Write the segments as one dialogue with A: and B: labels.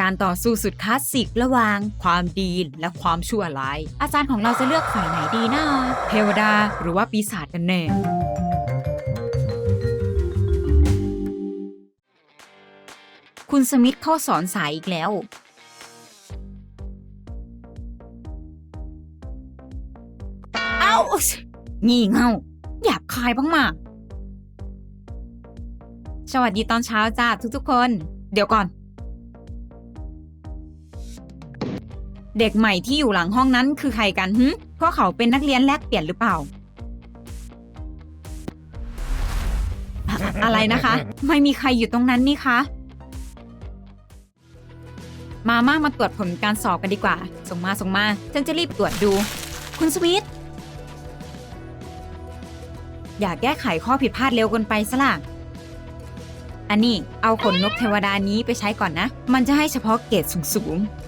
A: การต่อสู้สุดคลาสสิกระหว่าง ความดีและความชั่วร้าย อาจารย์ของเราจะเลือกฝ่ายไหนดีนะเทวดาหรือว่าปีศาจกันแน่คุณสมิธเข้าสอนสายอีกแล้วเอ้างี่เง่าหยาบคายบ้างมาสวัสดีตอนเช้าจ้าทุกๆคน เดี๋ยวก่อน เด็กใหม่ที่อยู่หลังห้องนั้นคือใครกันหึพวกเขาเป็นนักเรียนแลกเปลี่ยนหรือเปล่า อะไรนะคะ ไม่มีใครอยู่ตรงนั้นนี่คะ มาม่ามาตรวจผลการสอบกันดีกว่า ส่งมาส่งมาฉันจะรีบตรวจดู คุณสมิธอยากแก้ไขข้อผิดพลาดเร็วเกินไปซะล่ะอันนี้เอาขนนกเทวดานี้ไปใช้ก่อนนะ มันจะให้เฉพาะเกรดสูงๆ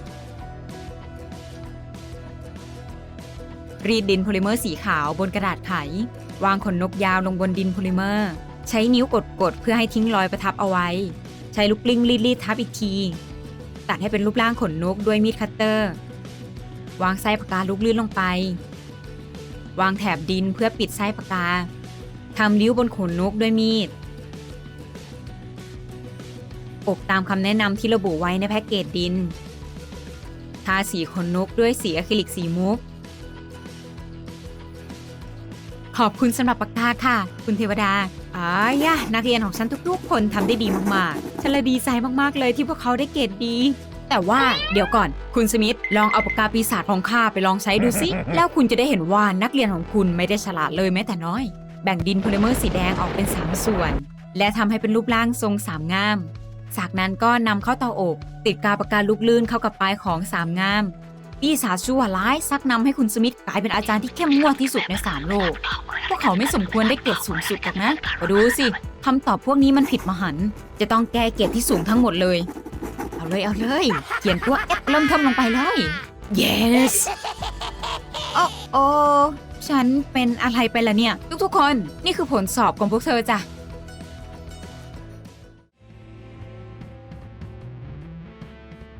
A: รีดดินโพลิเมอร์สีขาวบนกระดาษไข วางขนนกยาวลงบนดินโพลิเมอร์ ใช้นิ้วกดๆเพื่อให้ทิ้งรอยประทับเอาไว้ ใช้ลูกกลิ้งรีดๆทับอีกที ตัดให้เป็นรูปร่างขนนกด้วยมีดคัตเตอร์ วางไส้ปากกาลูกลื่นลงไป วางแถบดินเพื่อปิดไส้ปากกาทำริ้วบนขนนกด้วยมีดอบตามคำแนะนำที่ระบุไว้ในแพ็กเกจดิน ทาสีขนนกด้วยสีอะคริลิกสีมุก ขอบคุณสำหรับปากกาค่ะ คุณเทวดาอ๋อยะนักเรียนของฉันทุกๆ คนทำได้ดีมากๆ ฉันเลยดีใจมากๆเลยที่พวกเขาได้เกรดดี แต่ว่าเดี๋ยวก่อน คุณสมิธลองเอาปากกาปีศาจของข้าไปลองใช้ดูสิแล้วคุณจะได้เห็นว่านักเรียนของคุณไม่ได้ฉลาดเลยแม้แต่น้อย แบ่งดินโพลิเมอร์สีแดงออกเป็น 3 ส่วน และทำให้เป็นรูปร่างทรงสามง่าม จากนั้นก็นำเข้าเตาอบ ติดกาวปากกาลูกลื่นเข้ากับปลายของสามง่าม ปีศาจชั่วร้ายซักนำให้คุณสมิธกลายเป็นอาจารย์ที่เข้มงวดที่สุดในสามโลก พวกเขาไม่สมควรได้เกรดสูงสุดหรอกนะมาดูสิคำตอบพวกนี้มันผิดมหัน จะต้องแก้เกรดที่สูงทั้งหมดเลย เอาเลยเอาเลย เขียนตัว F เริ่มทำลงไปเลย yes โอ้โอฉันเป็นอะไรไปละเนี่ย ทุกๆคนนี่คือผลสอบของพวกเธอจ้ะ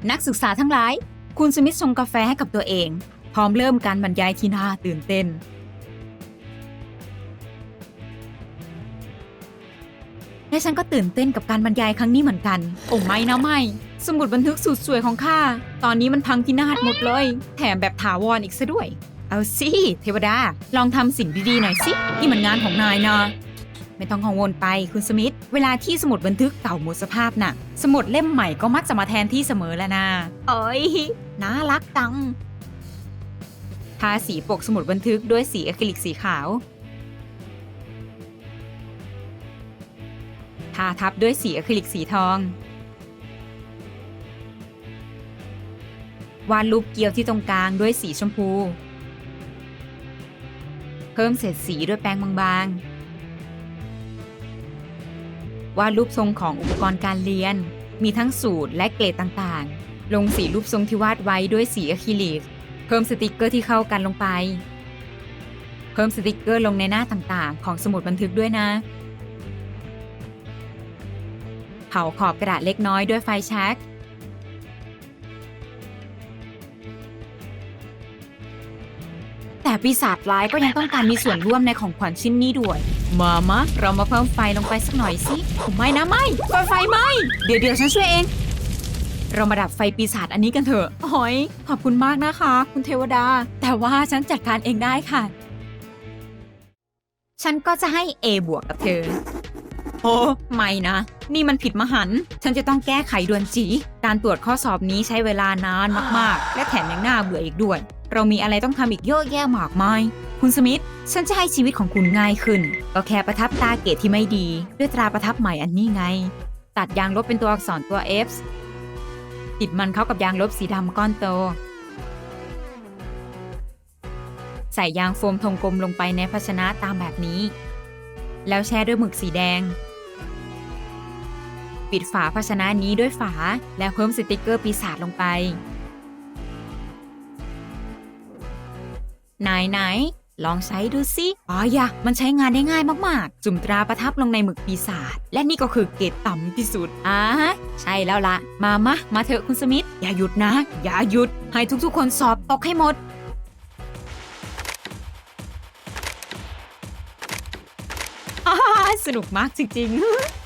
A: นักศึกษาทั้งหลาย คุณสมิธชงกาแฟให้กับตัวเอง พร้อมเริ่มการบรรยายที่น่าตื่นเต้น และฉันก็ตื่นเต้นกับการบรรยายครั้งนี้เหมือนกัน โอ้ไม่นะไม่ สมุดบันทึกสุดสวยของข้า ตอนนี้มันพังพินาศหมดเลย แถมแบบถาวรอีกซะด้วย เอาสิ เทวดา ลองทำสิ่งดีๆหน่อยสิ นี่มันงานของนายนะ ไม่ต้องกังวลไปคุณสมิธ เวลาที่สมุดบันทึกเก่าหมดสภาพน่ะ สมุดเล่มใหม่ก็มักจะมาแทนที่เสมอแล้วนะเอ้ยน่ารักจัง ทาสีปกสมุดบันทึกด้วยสีอะคริลิกสีขาว ทาทับด้วยสีอะคริลิกสีทอง วาดรูปเกลียวที่ตรงกลางด้วยสีชมพู เพิ่มเศษสีด้วยแป้งบางๆ วาดรูปทรงของอุปกรณ์การเรียน มีทั้งสูตรและเกรดต่างๆ ลงสีรูปทรงที่วาดไว้ด้วยสีอะคริลิก เพิ่มสติกเกอร์ที่เข้ากันลงไป เพิ่มสติกเกอร์ลงในหน้าต่างๆ ของสมุดบันทึกด้วยนะเผาขอบกระดาษเล็กน้อยด้วยไฟแช็ก ปีศาจร้ายก็ยังต้องการมีส่วนร่วมในของขวัญชิ้นนี้ด้วย มามะเรามาเพิ่มไฟลงไปสักหน่อยสิไม่นะไม่ไฟไฟไหมเดี๋ยวเดี๋ยวฉันช่วยเอง เรามาดับไฟปีศาจอันนี้กันเถอะหอย ขอบคุณมากนะคะ คุณเทวดา แต่ว่าฉันจัดการเองได้ค่ะ ฉันก็จะให้ A บวกกับเธอ โอ้ไม่นะ นี่มันผิดมหันต์ฉันจะต้องแก้ไขด่วนจี การตรวจข้อสอบนี้ใช้เวลานานมากๆ และแถมยังน่าเบื่ออีกด้วย เรามีอะไรต้องทำอีกเยอะแยะมากมาย คุณสมิธ ฉันจะให้ชีวิตของคุณง่ายขึ้น ก็แค่ประทับตาเกตที่ไม่ดี ด้วยตราประทับใหม่อันนี้ไง ตัดยางลบเป็นตัวอักษรตัว F ติดมันเข้ากับยางลบสีดำก้อนโต ใส่ยางโฟมทงกลมลงไปในภาชนะตามแบบนี้ แล้วแช่ด้วยหมึกสีแดง ปิดฝาภาชนะนี้ด้วยฝา แล้วเพิ่มสติกเกอร์ปีศาจลงไป ไหนไหนลองใช้ดูสิอ๋อยะ มันใช้งานได้ง่ายมาก ๆ จุ่มตราประทับลงในหมึกปีศาจ และนี่ก็คือเกรดต่ำที่สุดอ่าฮะใช่แล้วละ มามะมาเถอะคุณสมิธ อย่าหยุดนะ อย่าหยุด ให้ทุกๆ คนสอบตกให้หมดอ่าสนุกมากจริง ๆ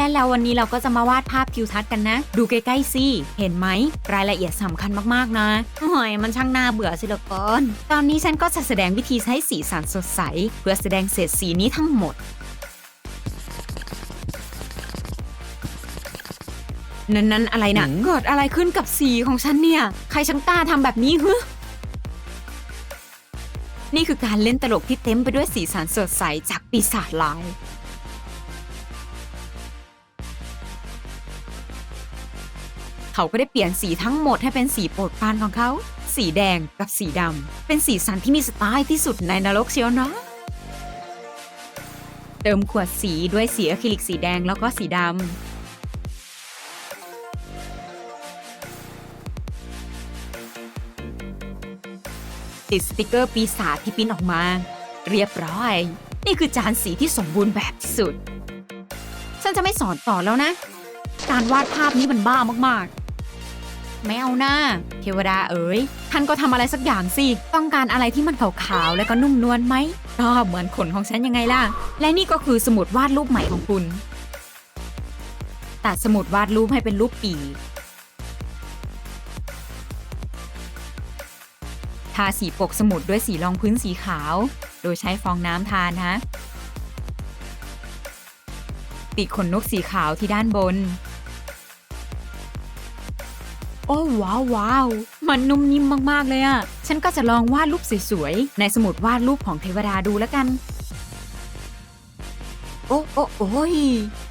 A: และแล้ววันนี้เราก็จะมาวาดภาพทิวทัศน์กันนะ ดูใกล้ๆสิ เห็นไหม รายละเอียดสำคัญมากๆนะโอ้ยมันช่างน่าเบื่อสิเหลือเกินตอนนี้ฉันก็จะแสดงวิธีใช้สีสันสดใส เพื่อแสดงเศษสีนี้ทั้งหมดนั่นนั่นอะไรนะเกิดอะไรขึ้นกับสีของฉันเนี่ย ใครช่างกล้าทำแบบนี้ฮึนี่คือการเล่นตลกที่เต็มไปด้วยสีสันสดใสจากปีศาจลาย เขาก็ได้เปลี่ยนสีทั้งหมดให้เป็นสีโปรดปรานของเขา สีแดงกับสีดำ เป็นสีสันที่มีสไตล์ที่สุดในนรกเชียวนะเติมขวดสีด้วยสีอะคริลิกสีแดงแล้วก็สีดำติดสติกเกอร์ปีศาจที่ปิ้นออกมา เรียบร้อย นี่คือจานสีที่สมบูรณ์แบบที่สุด ฉันจะไม่สอนต่อแล้วนะ การวาดภาพนี้มันบ้ามากๆ ไม่เอาหน้า เทวดาเอ๋ย ท่านก็ทำอะไรสักอย่างสิ ต้องการอะไรที่มันขาวๆ และก็นุ่มนวลไหมก็เหมือนขนของฉันยังไงล่ะ และนี่ก็คือสมุดวาดรูปใหม่ของคุณ ตัดสมุดวาดรูปให้เป็นรูปปีทาสีปกสมุดด้วยสีรองพื้นสีขาว โดยใช้ฟองน้ำทานะ ติดขนนกสีขาวที่ด้านบน อ้ว้าวว้าวมันนุ่มนิ่มมากๆเลยอะ่ะฉันก็จะลองวาดรูปสวยๆ ในสมุดวาดรูปของเทวดาดูแล้วกัน โอ้โอ้โอ้ย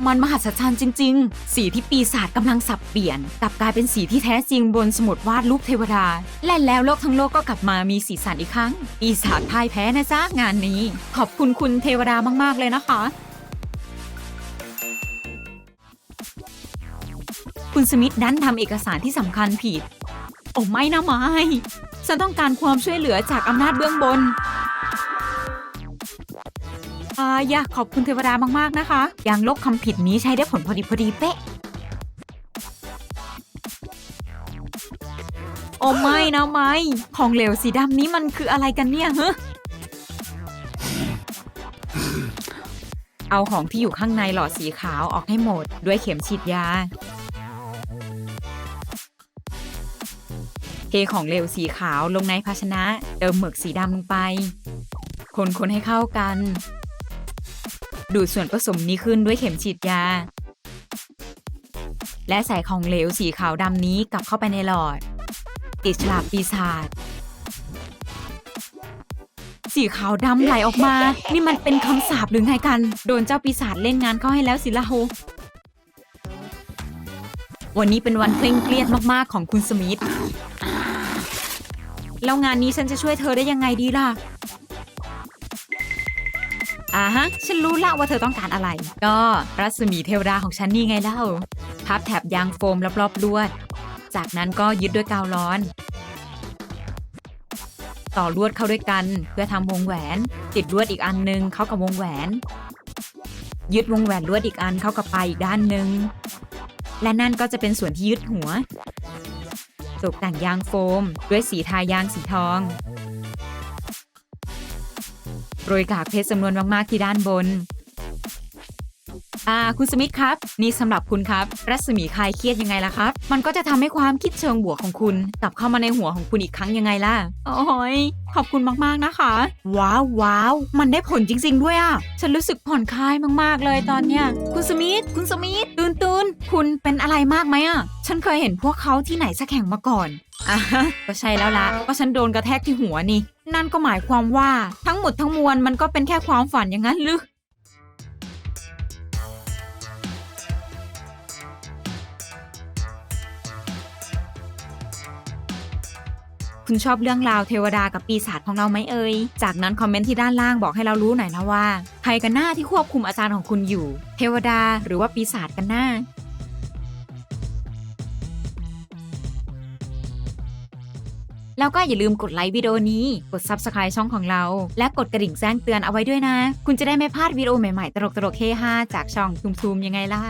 A: มันมหัศจรรย์จริง ๆ สีที่ปีศาจกำลังสับเปลี่ยนกลับกลายเป็นสีที่แท้จริงบนสมุดวาดรูปเทวดา และแล้วโลกทั้งโลกก็กลับมามีสีสันอีกครั้ง ปีศาจพ่ายแพ้นะจ๊ะงานนี้ ขอบคุณคุณเทวดามากๆเลยนะคะ คุณสมิธดันทำเอกสารที่สำคัญผิด โอ้ไม่นะไม่ฉันต้องการความช่วยเหลือจากอำนาจเบื้องบนอาอยากขอบคุณเทวดามากๆนะคะ อย่างลบคำผิดนี้ใช้ได้ผลพอดีพอดีเป๊ะ โอ้ไม่นะไม่ของเหลวสีดำนี้มันคืออะไรกันเนี่ยฮะเอาของที่อยู่ข้างในหลอดสีขาวออกให้หมดด้วยเข็มฉีดยา เทของเหลวสีขาวลงในภาชนะ เติมหมึกสีดำลงไป คนๆให้เข้ากัน ดูดส่วนผสมนี้ขึ้นด้วยเข็มฉีดยา และใส่ของเหลวสีขาวดำนี้กลับเข้าไปในหลอด ติดฉลากปีศาจสีขาวดำไหลออกมา นี่มันเป็นคำสาปหรือไงกัน โดนเจ้าปีศาจเล่นงานเข้าให้แล้วสิละโฮวันนี้เป็นวันเคร่งเครียดมาก ๆ ของคุณสมิธ แล้วงานนี้ฉันจะช่วยเธอได้ยังไงดีล่ะอ่าฮะ ฉันรู้ละว่าเธอต้องการอะไร ก็รัศมีเทวดาของฉันนี่ไงเล่า พับแถบยางโฟมรอบๆลวด จากนั้นก็ยึดด้วยกาวร้อน ต่อลวดเข้าด้วยกันเพื่อทำวงแหวน ติดลวดอีกอันหนึงเข้ากับวงแหวน ยึดวงแหวนลวดอีกอันเข้ากับปลายอีกด้านหนึ่งและนั่นก็จะเป็นส่วนที่ยึดหัว ตกแต่งยางโฟม ด้วยสีทายางสีทอง โรยกากเพชรจำนวนมากๆที่ด้านบน อ่าคุณสมิธครับ นี่สำหรับคุณครับ รัศมีคลายเครียดยังไงล่ะครับ มันก็จะทำให้ความคิดเชิงบวกของคุณกลับเข้ามาในหัวของคุณอีกครั้งยังไงล่ะโอ้ยขอบคุณมากๆนะคะ ว้าวว้าวมันได้ผลจริง ๆ ด้วยอะ ฉันรู้สึกผ่อนคลายมากๆเลยตอนเนี้ยคุณสมิธคุณสมิธตื่นตื่นคุณเป็นอะไรมากไหมอะ ฉันเคยเห็นพวกเขาที่ไหนสักแห่งมาก่อนอะฮะก็ใช่แล้วละก็ฉันโดนกระแทกที่หัวนี่ นั่นก็หมายความว่าทั้งหมดทั้งมวลมันก็เป็นแค่ความฝันอย่างนั้นหรือ คุณชอบเรื่องราวเทวดากับปีศาจของเราไหมเอ่ย จากนั้นคอมเมนต์ที่ด้านล่างบอกให้เรารู้หน่อยนะว่า ใครกันหน้าที่ควบคุมอาจารย์ของคุณอยู่ เทวดาหรือว่าปีศาจกันหน้าแล้วก็อย่าลืมกดไลค์วิดีโอนี้ กด Subscribe ช่องของเรา และกดกระดิ่งแจ้งเตือนเอาไว้ด้วยนะ คุณจะได้ไม่พลาดวิดีโอใหม่ๆ ตลกๆเฮฮาจากช่องทุมๆยังไงล่ะ